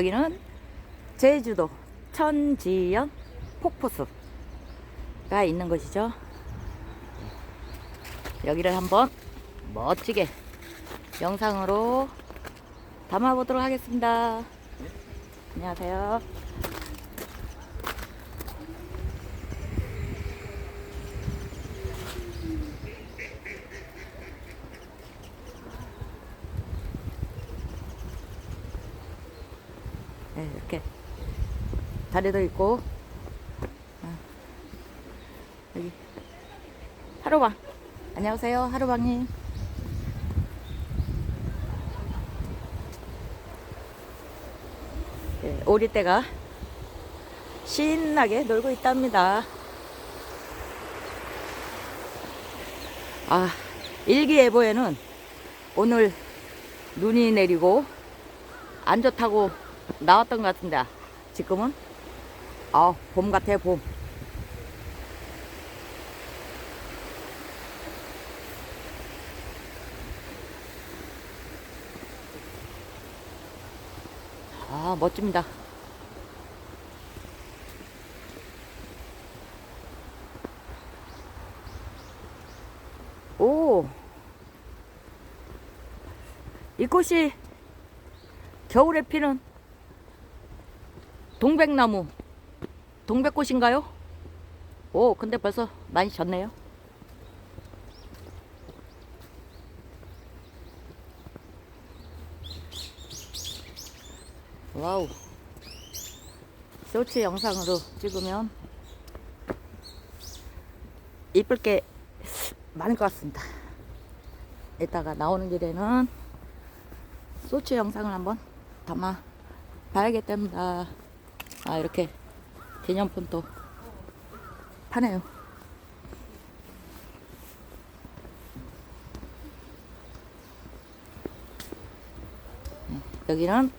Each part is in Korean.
여기는 제주도 천지연 폭포수가 있는 곳이죠. 여기를 한번 멋지게 영상으로 담아보도록 하겠습니다. 안녕하세요. 네, 이렇게 다리도 있고. 아, 여기. 하루방. 안녕하세요 하루방님 네, 오리떼가 신나게 놀고 있답니다. 아 일기예보에는 오늘 눈이 내리고 안 좋다고 나왔던 것 같은데 지금은 아 봄 같아 봄. 아, 멋집니다. 오, 이 꽃이 겨울에 피는 동백나무, 동백꽃인가요? 오, 근데 벌써 많이 졌네요. 와우. 쇼츠 영상으로 찍으면 이쁠 게 많을 것 같습니다. 이따가 나오는 길에는 쇼츠 영상을 한번 담아 봐야겠답니다. 아, 이렇게 기념품도 파네요. 네, 여기는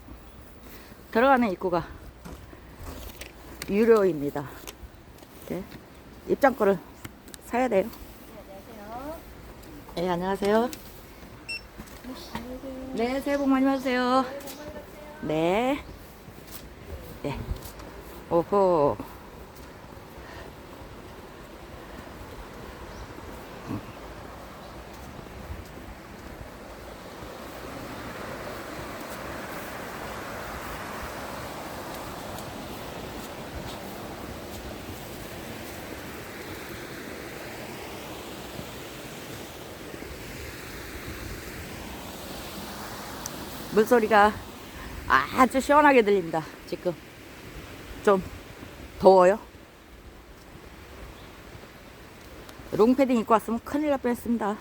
들어가는 입구가 유료입니다. 이렇게 입장권을 사야 돼요. 네, 안녕하세요. 네, 새해 복 많이 받으세요. 네. 네. 오호. 물소리가 아주 시원하게 들립니다. 지금 좀 더워요. 롱패딩 입고 왔으면 큰일 날 뻔했습니다.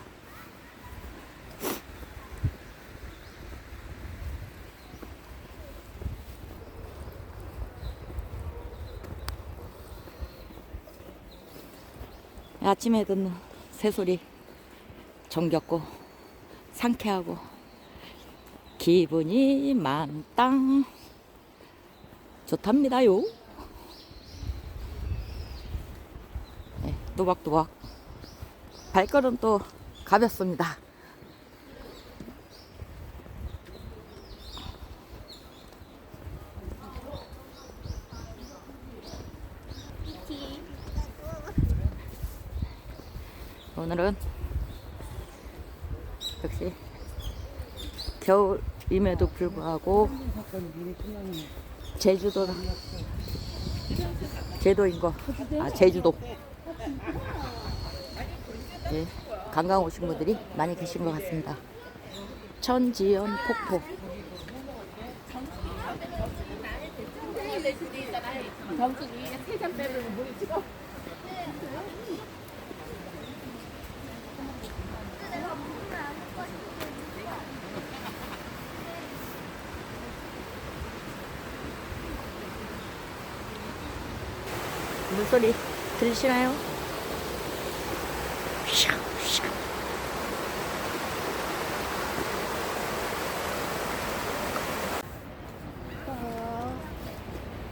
아침에 듣는 새소리 정겹고 상쾌하고 기분이 만땅 좋답니다요. 네, 또박또박 발걸음 또 가볍습니다. 오늘은 역시 겨울임에도 불구하고 제주도 제도인 거, 아 제주도. 예, 관광 오신 분들이 많이 계신 것 같습니다. 천지연 폭포. 정수기 세잔 빼면 물 찍어. 물소리 들리시나요?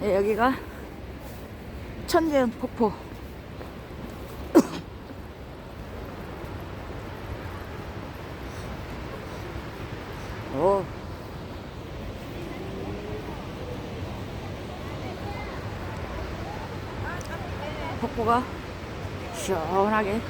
네, 여기가 천재연 폭포. 오. 폭포가 시원하게.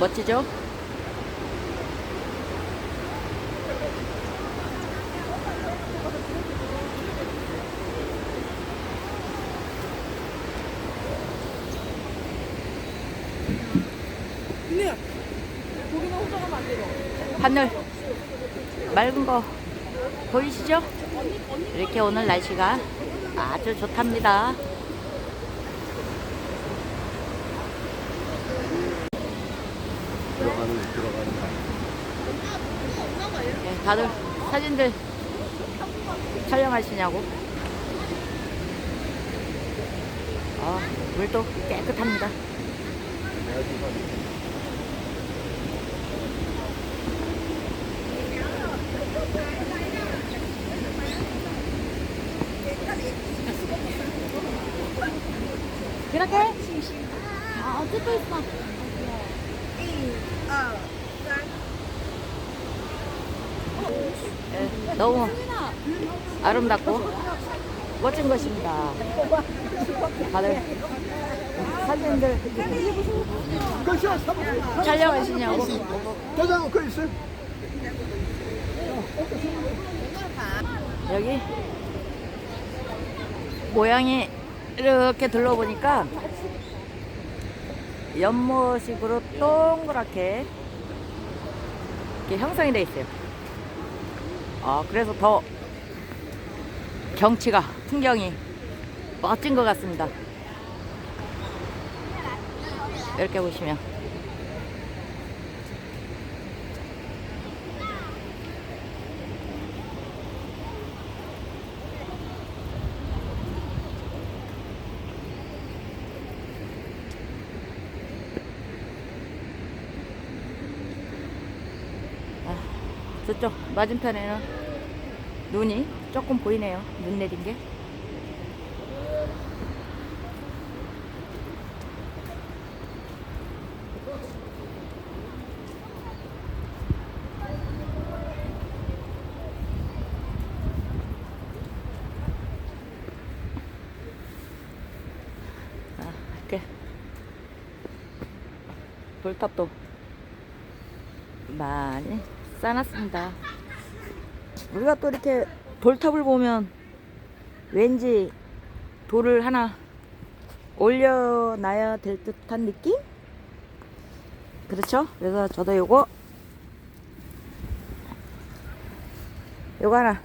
들어가 멋지죠? 고기는 훔쳐가면 안 되죠? 하늘 맑은 거 보이시죠? 이렇게 오늘 날씨가 아주 좋답니다. 들어가는, 들어가는. 네, 다들 사진들 촬영하시냐고. 아, 물도 깨끗합니다. 이렇게 아, 찍고 있어. 네, 너무 아름답고 멋진 것입니다. 다들 사진들. 촬영하시냐고. 도장은 그 있어요. 여기 모양이 이렇게 둘러보니까 연못식으로 동그랗게 이렇게 형성이 되어 있어요. 아, 그래서 더 경치가, 풍경이 멋진 것 같습니다. 이렇게 보시면. 저쪽 맞은편에는 눈이 조금 보이네요. 눈 내린 게. 아, 이렇게 돌탑도 많이 쌓아놨습니다. 우리가 또 이렇게 돌탑을 보면 왠지 돌을 하나 올려놔야 될 듯한 느낌? 그렇죠? 그래서 저도 요거 요거 하나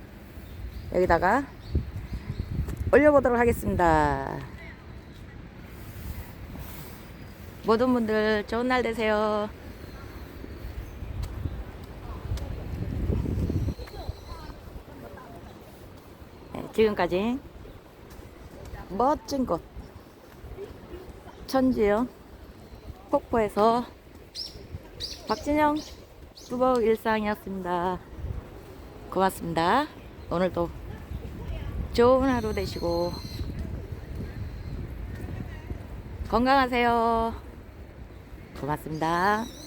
여기다가 올려보도록 하겠습니다. 모든 분들 좋은 날 되세요. 네, 지금까지 멋진 곳 천지연 폭포에서 박진영 수복 일상이었습니다. 고맙습니다. 오늘도 좋은 하루 되시고 건강하세요. 고맙습니다.